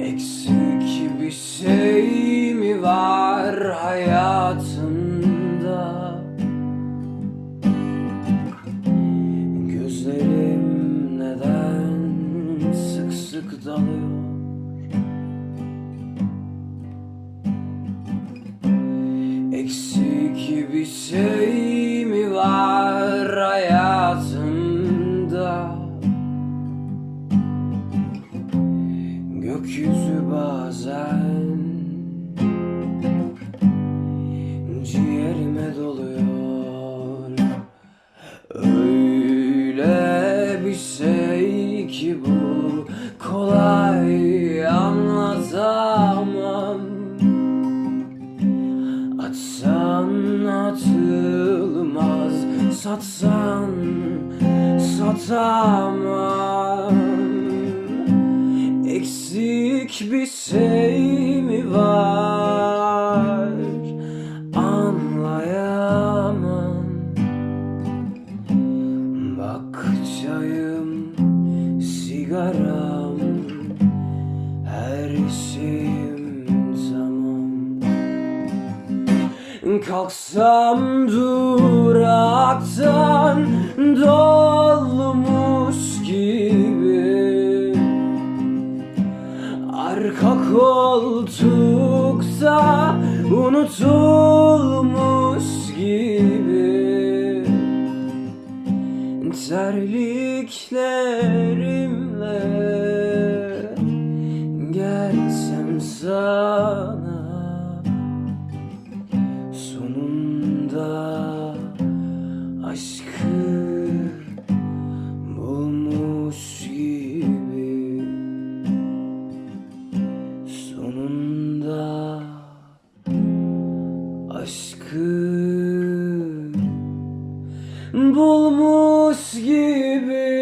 Eksik bir şey mi var hayatında? Gözlerim neden sık sık dalıyor? Eksik bir şey Gökyüzü bazen ciğerime doluyor. Öyle bir şey ki bu kolay anlatamam. Atsan atılmaz Satsan satamam Eksik bir şey mi var? Anlayamam. Bak çayım Sigaram Her şeyim tamam Kalksam duraktan Arka koltukta unutulmuş gibi. Terliklerimle gelsem sana Sonunda bulmuş gibi.